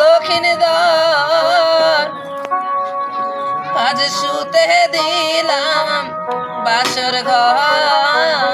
লক্ষিণী দর আজ শুতে দিলাম বাসর ঘর।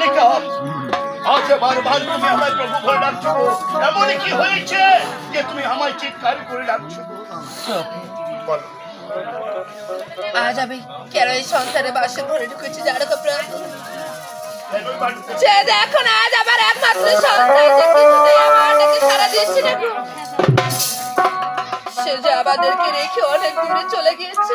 আজ তুমি আমায় প্রভু বলে ডাকছো গো। কি হয়েছে যে তুমি আমায় চিৎকার করে ডাকছো বলো। আজ আমি কেন এই সংসারে বাসে ভরে ঢুকেছি জানো তো বাড়িতে সে দেখো না আজ আমার একমাত্র সন্তান কিছুতেই আমারটাকে সারা দিচ্ছে না সে যে আমাদেরকে রেখে অনেক দূরে চলে গিয়েছে।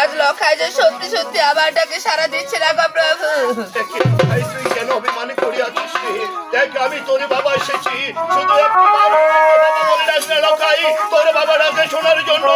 আজ লখায় যে সত্যি সত্যি আমারটাকে সারা দিচ্ছে না গো প্রভু। তুই কেন অভিমানে করিয়াছিস? দেখ, আমি তোর বাবা এসেছি। শুধু একটি বাবা বলে লখাই, তোর বাবা ডাকে শোনার জন্য।